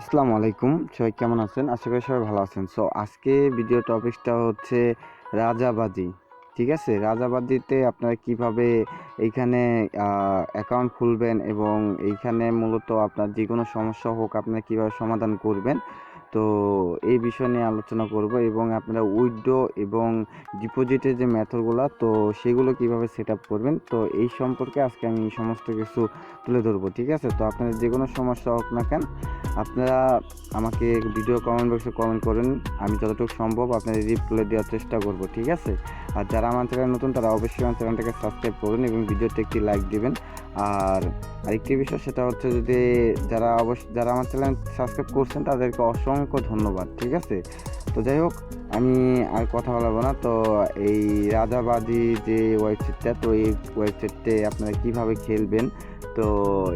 আসসালামু আলাইকুম। সবাই কেমন আছেন? আশা করি সবাই ভালো আছেন। সো আজকে ভিডিও টপিকটা হচ্ছে রাজাবাজি, ঠিক আছে? রাজাবাজিতে আপনারা কীভাবে এইখানে অ্যাকাউন্ট খুলবেন এবং এইখানে মূলত আপনার যে কোনো সমস্যা হোক, আপনারা কীভাবে সমাধান করবেন? তো এই বিষয় নিয়ে আলোচনা করব এবং আপনারা উইথড্র এবং ডিপোজিটের যে মেথডগুলো, তো সেগুলো কীভাবে সেট আপ করবেন, তো এই সম্পর্কে আজকে আমি সমস্ত কিছু তুলে ধরবো, ঠিক আছে? তো আপনাদের যে কোনো সমস্যা হোক না কেন, আপনারা আমাকে ভিডিও কমেন্ট বক্সে কমেন্ট করেন, আমি যতটুকু সম্ভব আপনাদের রিপ্লাই দেওয়ার চেষ্টা করব, ঠিক আছে? আর যারা আমার চ্যানেল নতুন, তারা অবশ্যই আমার চ্যানেলটাকে সাবস্ক্রাইব করুন এবং ভিডিওতে একটি লাইক দিবেন। আর আরেকটি বিষয় সেটা হচ্ছে যদি যারা অবশ্য যারা আমার চ্যানেল সাবস্ক্রাইব করছেন, তাদেরকে অসংখ্য ধন্যবাদ, ঠিক আছে? তো যাই হোক, আমি আর কথা বলব না। তো এই রাজাবাজি যে ওয়েবসাইটটা তো এই ওয়েবসাইটে আপনারা কীভাবে খেলবেন, তো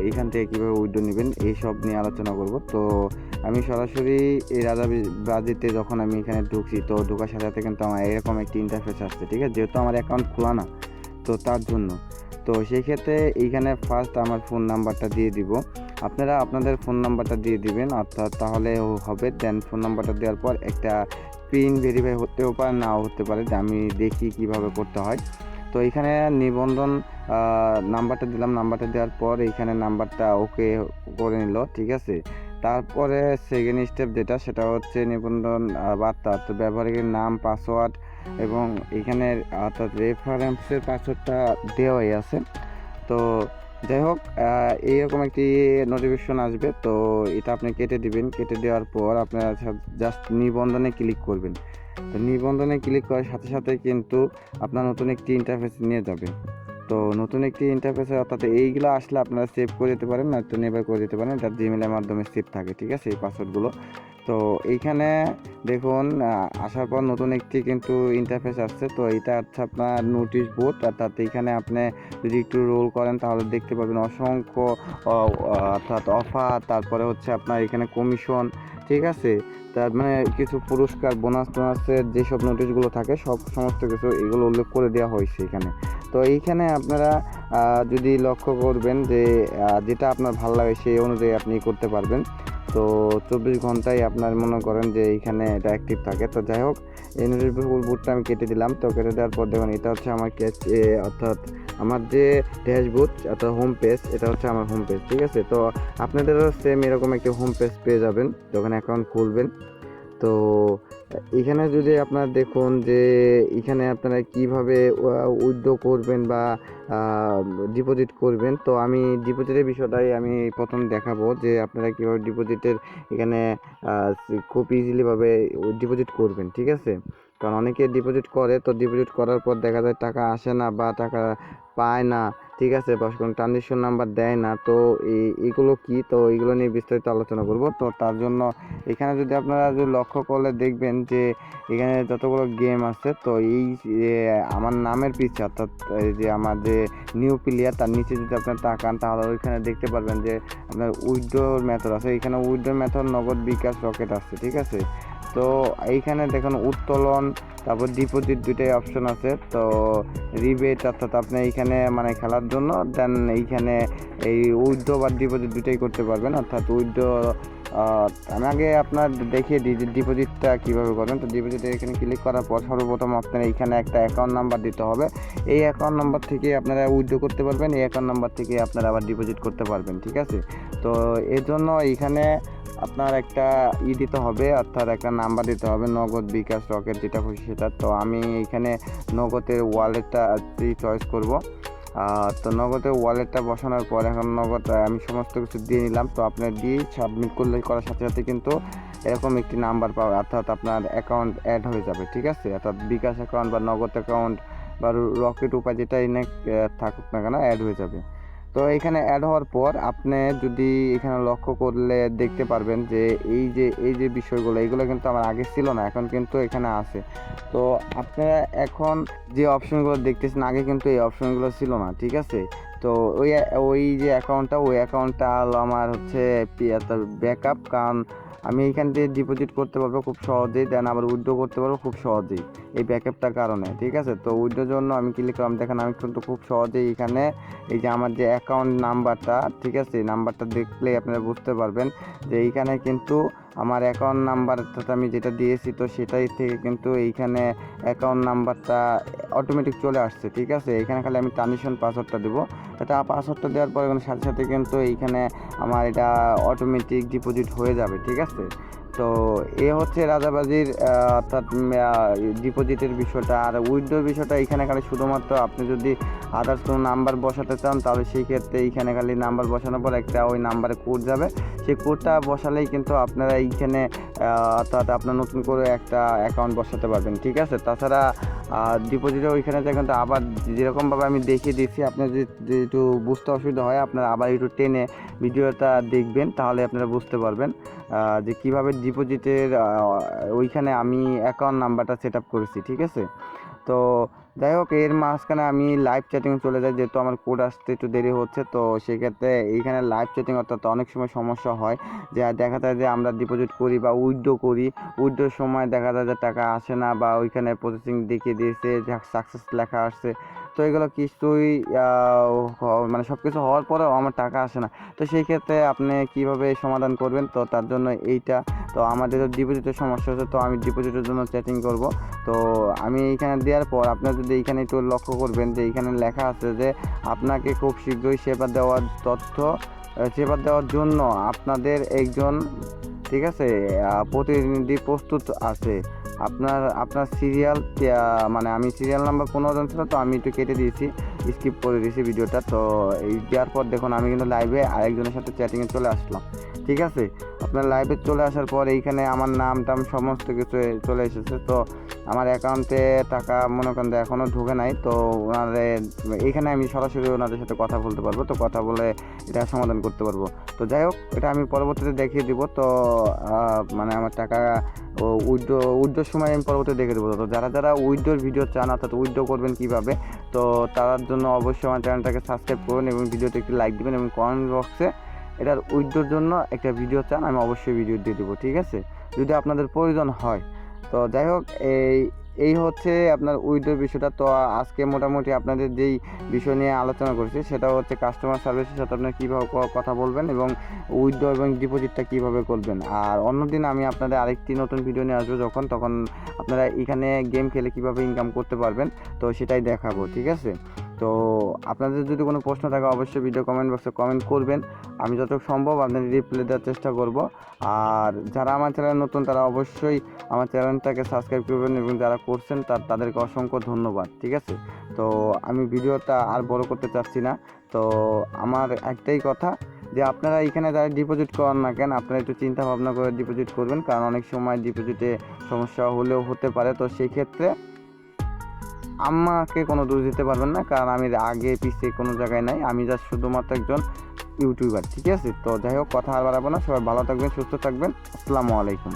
এইখান থেকে কীভাবে উইডো নেবেন, এইসব নিয়ে আলোচনা করব। তো আমি সরাসরি এই রাজাবাজিতে যখন আমি এখানে ঢুকছি, তো ঢোকার সাথে সাথে কিন্তু আমার এরকম একটি ইন্টারফেস আসছে, ঠিক আছে? যেহেতু আমার অ্যাকাউন্ট খোলা না, তো তার জন্য। তো সেই ক্ষেত্রে এইখানে ফার্স্ট আমার ফোন নাম্বারটা দিয়ে দিব। আপনারা আপনাদের ফোন নাম্বারটা দিয়ে দিবেন, অর্থাৎ তাহলে হবে। দেন ফোন নাম্বারটা দেওয়ার পর একটা পিন ভেরিফাই হতেও পারে, নাও হতে পারে, যে আমি দেখি কীভাবে করতে হয়। তো এখানে নিবন্ধন নাম্বারটা দিলাম। নাম্বারটা দেওয়ার পর এইখানে নাম্বারটা ওকে করে নিল, ঠিক আছে? তারপরে সেকেন্ড স্টেপ যেটা, সেটা হচ্ছে নিবন্ধন বার্তা। তো ব্যবহারিকের নাম পাসওয়ার্ড এবং এখানে, অর্থাৎ রেফারেন্সের পাসওয়ার্ডটা দেওয়াই আছে। তো যাই হোক এইরকম একটি নোটিফিকেশন আসবে। তো এটা আপনি কেটে দিবেন। কেটে দেওয়ার পর আপনারা জাস্ট নিবন্ধনে ক্লিক করবেন। তো নিবন্ধনে ক্লিক করার সাথে সাথে কিন্তু আপনার নতুন একটি ইন্টারফেস নিয়ে যাবে। তো নতুন একটি ইন্টারফেস অর্থাৎ এইগুলো আসলে আপনারা সেভ করে দিতে পারেন, নয়তো নেভার করে দিতে পারেন। যার জিমেলের মাধ্যমে সেভ থাকে, ঠিক আছে? এই পাসওয়ার্ডগুলো তো এইখানে দেখুন আসার পর নতুন একটি কিন্তু ইন্টারফেস আসছে। তো এইটা হচ্ছে আপনার নোটিশ বোর্ড অর্থাৎ এইখানে আপনি যদি একটু রোল করেন তাহলে দেখতে পাবেন অসংখ্য অর্থাৎ অফার তারপরে হচ্ছে আপনার এখানে কমিশন ঠিক আছে? তার মানে কিছু পুরস্কার বোনাস টোনাসের যেসব নোটিশগুলো থাকে, সব সমস্ত কিছু এগুলো উল্লেখ করে দেওয়া হয়েছে এখানে তো এইখানে আপনারা যদি লক্ষ্য করবেন যে যেটা আপনার ভালো লাগে সেই অনুযায়ী আপনি করতে পারবেন। তো চব্বিশ ঘন্টায় আপনার মনে করেন যে এইখানে এটা অ্যাক্টিভ থাকে। তো যাই হোক, এই নোটিফিকেশন বুটটা আমি কেটে দিলাম। তো কেটে দেওয়ার পর দেখুন, এটা হচ্ছে আমার অর্থাৎ আমার যে ড্যাশবোর্ড অর্থাৎ হোম পেজ এটা হচ্ছে আমার হোম পেজ ঠিক আছে? তো আপনাদেরও সেম এরকম একটি হোম পেজ পেয়ে যাবেন, যখন অ্যাকাউন্ট খুলবেন। তো, এখানে যদি আপনারা দেখুন যে, এখানে আপনারা কীভাবে উইথড্র করবেন বা ডিপোজিট করবেন, তো আমি ডিপোজিটের বিষয়টাই আমি প্রথম দেখাবো যে, আপনারা কীভাবে ডিপোজিটের এখানে খুব ইজিলিভাবে ডিপোজিট করবেন, ঠিক আছে? কারণ অনেকে ডিপোজিট করে, তো ডিপোজিট করার পর দেখা যায় টাকা আসে না বা টাকা পায় না, ঠিক আছে? বা কোনো ট্রানজেকশন নাম্বার দেয় না, তো এই এগুলো কি? তো এইগুলো নিয়ে বিস্তারিত আলোচনা করব। তো তার জন্য এখানে যদি আপনারা যদি লক্ষ্য করলে দেখবেন যে এখানে যতগুলো গেম আছে, তো এই আমার নামের পিছে, অর্থাৎ এই যে আমার যে নিউ প্লেয়ার তার নিচে যদি আপনার তাকান, তাহলে ওইখানে দেখতে পারবেন যে আপনার উইথড্রোর মেথড আছে। এখানে উইথড্রোর মেথড নগদ বিকাশ রকেট আছে, ঠিক আছে? তো এইখানে দেখুন উত্তোলন, তারপর ডিপোজিট দুইটাই অপশন আছে। তো রিবেট অর্থাৎ আপনি এইখানে মানে খেলার জন্য দেন এইখানে এই উইথড্র বা ডিপোজিট দুটাই করতে পারবেন। অর্থাৎ উইথড্র আমি আগে আপনার দেখিয়ে দিই যে ডিপোজিটটা কীভাবে করবেন তো ডিপোজিটে এখানে ক্লিক করার পর সর্বপ্রথম আপনার এইখানে একটা অ্যাকাউন্ট নাম্বার দিতে হবে। এই অ্যাকাউন্ট নাম্বার থেকে আপনারা উইথড্র করতে পারবেন, এই অ্যাকাউন্ট নাম্বার থেকে আপনারা আবার ডিপোজিট করতে পারবেন, ঠিক আছে? তো এর জন্য এইখানে আপনার একটা ই দিতে হবে, অর্থাৎ একটা নাম্বার দিতে হবে, নগদ, বিকাশ, রকেট, যেটা খুশি সেটা। তো আমি এখানে নগদের ওয়ালেটটা চয়েস করব। তো নগদে ওয়ালেটটা বসানোর পর এখন নগদ আমি সমস্ত কিছু দিয়ে নিলাম। তো আপনার দিয়ে সাবমিট করলে করার সাথে সাথে কিন্তু এরকম একটি নাম্বার পাবে অর্থাৎ আপনার অ্যাকাউন্ট অ্যাড হয়ে যাবে, ঠিক আছে? অর্থাৎ বিকাশ অ্যাকাউন্ট বা নগদ অ্যাকাউন্ট বা রকেট উপায় যেটাই না থাকুক না কেন অ্যাড হয়ে যাবে। তো এখানে অ্যাড হওয়ার পর আপনি যদি এখানে লক্ষ্য করলে দেখতে পারবেন যে এই যে এই যে বিষয়গুলো, এগুলো কিন্তু আমার আগে ছিল না, এখন কিন্তু এখানে আছে। তো আপনারা এখন যে অপশনগুলো দেখতেছেন, আগে কিন্তু এই অপশনগুলো ছিল না, ঠিক আছে? তো ওই ওই যে অ্যাকাউন্টটা ওই অ্যাকাউন্টটা হলো আমার হচ্ছে ব্যাকআপ কারণ আমি এইখান থেকে ডিপোজিট করতে পারব খুব সহজেই দেন আবার উইড্রো করতে পারব খুব সহজেই এই ব্যাকআপটার কারণে, ঠিক আছে? তো উইড্রোর জন্য আমি ক্লিক করলাম, দেখেন আমি কিন্তু খুব সহজেই এখানে এই যে আমার যে অ্যাকাউন্ট নাম্বারটা ঠিক আছে? এই নাম্বারটা দেখলেই আপনারা বুঝতে পারবেন যে এইখানে কিন্তু আমার অ্যাকাউন্ট নাম্বারটা আমি যেটা দিয়েছি তো সেটাই থেকে কিন্তু এইখানে অ্যাকাউন্ট নাম্বারটা অটোমেটিক চলে আসছে, ঠিক আছে? এখানে খালি আমি ট্রানজেকশন পাসওয়ার্ডটা দেবো। এটা পাসওয়ার্ডটা দেওয়ার পরে সাথে সাথে কিন্তু এইখানে আমার এটা অটোমেটিক ডিপোজিট হয়ে যাবে, ঠিক আছে? তো এ হচ্ছে রাজাবাজির অর্থাৎ ডিপোজিটের বিষয়টা। আর উইথড্রোর বিষয়টা এখানে খালি শুধুমাত্র আপনি যদি আদার্স কোনো নাম্বার বসাতে চান, তাহলে সেই ক্ষেত্রে এইখানে খালি নাম্বার বসানোর পর একটা ওই নাম্বারে কোড যাবে। সেই কোডটা বসালেই কিন্তু আপনারা এইখানে অর্থাৎ আপনার নতুন করে একটা অ্যাকাউন্ট বসাতে পারবেন, ঠিক আছে? তাছাড়া ডিপোজিটে ওইখানে যে কিন্তু আবার যেরকমভাবে আমি দেখিয়ে দিচ্ছি আপনার যদি যদি একটু বুঝতে অসুবিধা হয়, আপনারা আবার একটু টেনে ভিডিওটা দেখবেন, তাহলে আপনারা বুঝতে পারবেন যে কীভাবে ডিপোজিটের ওইখানে আমি অ্যাকাউন্ট নাম্বারটা সেট আপ করেছি, ঠিক আছে? তো যাই হোক, এর মাঝখানে আমি লাইভ চ্যাটিং চলে যাই, যেহেতু আমার কোড আসতে একটু দেরি হচ্ছে, তো সেক্ষেত্রে এইখানে লাইভ চ্যাটিং অর্থাৎ অনেক সময় সমস্যা হয়। যে দেখা যায় যে আমরা ডিপোজিট করি বা উইথড্র করি উইথড্রোর সময় দেখা যায় যে টাকা আসে না বা ওইখানে প্রসেসিং দেখিয়ে দিয়েছে সাকসেস লেখা আসছে। তো এগুলো কিছুই মানে সব কিছু হওয়ার পরেও আমার টাকা আসে না। তো সেই ক্ষেত্রে আপনি কীভাবে সমাধান করবেন? তো তার জন্য এইটা। তো আমাদের ডিপোজিটের সমস্যা হচ্ছে, তো আমি ডিপোজিটের জন্য চ্যাটিং করব। তো আমি এইখানে দেওয়ার পর আপনার যদি এইখানে একটু লক্ষ্য করবেন যে এইখানে লেখা আছে যে আপনাকে খুব শীঘ্রই সেবা দেওয়ার তথ্য, সেবা দেওয়ার জন্য আপনাদের একজন, ঠিক আছে প্রতিনিধি প্রস্তুত আছে। আপনার আপনার সিরিয়াল মানে আমি সিরিয়াল নাম্বার পনেরো জন ছিল, তো আমি একটু কেটে দিয়েছি স্কিপ করে দিয়েছি ভিডিওটা। তো এই দেওয়ার পর দেখুন, আমি কিন্তু লাইভে আরেকজনের সাথে চ্যাটিংয়ে চলে আসলাম। ঠিক আছে? আপনার লাইভে চলে আসার পর এইখানে আমার নাম টাম সমস্ত কিছু চলে এসেছে। তো আমার অ্যাকাউন্টে টাকা, মনে করেন এখনও ঢুকে নাই, তো ওনাদের এইখানে আমি সরাসরি ওনাদের সাথে কথা বলতে পারব, তো কথা বলে এটা সমাধান করতে পারব। তো যাই হোক, এটা আমি পরবর্তীতে দেখিয়ে দিব, তো মানে আমার টাকা উইড্রো, উইড্রোর সময় আমি পরবর্তীতে দেখে দেবো। তো যারা যারা উইড্রোর ভিডিও চান, অর্থাৎ উইড্রো করবেন কীভাবে, তো তার জন্য অবশ্যই আমার চ্যানেলটাকে সাবস্ক্রাইব করবেন এবং ভিডিওতে একটি লাইক দেবেন এবং কমেন্ট বক্সে এটার উইড্রোর জন্য একটা ভিডিও চান, আমি অবশ্যই ভিডিও দিয়ে দেবো, ঠিক আছে? যদি আপনাদের প্রয়োজন হয় তো যাই হোক, এই এই হচ্ছে আপনার উইড্রোর বিষয়টা। তো আজকে মোটামুটি আপনাদের যেই বিষয় নিয়ে আলোচনা করেছি, সেটা হচ্ছে কাস্টমার সার্ভিসের সাথে আপনার কীভাবে কথা বলবেন এবং উইথড্র এবং ডিপোজিটটা কীভাবে করবেন। আর অন্যদিন আমি আপনাদের আরেকটি নতুন ভিডিও নিয়ে আসব যখন, তখন আপনারা এখানে গেম খেলে কীভাবে ইনকাম করতে পারবেন, তো সেটাই দেখাবো, ঠিক আছে? তো আপনাদের যদি কোনো প্রশ্ন থাকে, অবশ্যই ভিডিও কমেন্ট বক্সে কমেন্ট করবেন। আমি যতটুকু সম্ভব আপনাদের রিপ্লাই দেওয়ার চেষ্টা করব। আর যারা আমার চ্যানেল নতুন, তারা অবশ্যই আমার চ্যানেলটাকে সাবস্ক্রাইব করবেন এবং যারা করছেন, তার তাদেরকে অসংখ্য ধন্যবাদ, ঠিক আছে? তো আমি ভিডিওটা আর বড় করতে চাচ্ছি না। তো আমার একটাই কথা যে, আপনারা এখানে যারা ডিপোজিট করান না কেন, আপনারা একটু চিন্তা ভাবনা করে ডিপোজিট করবেন। কারণ অনেক সময় ডিপোজিটে সমস্যা হলেও হতে পারে। তো সেই ক্ষেত্রে আমাকে কোনো দোষ দিতে পারবেন না, কারণ আমি আগে পিছিয়ে কোনো জায়গায় নাই। আমি যা শুধুমাত্র একজন ইউটিউবার ঠিক আছে? তো যাই হোক, কথা আর বাড়াবো না। সবাই ভালো থাকবেন, সুস্থ থাকবেন। আসসালামু আলাইকুম।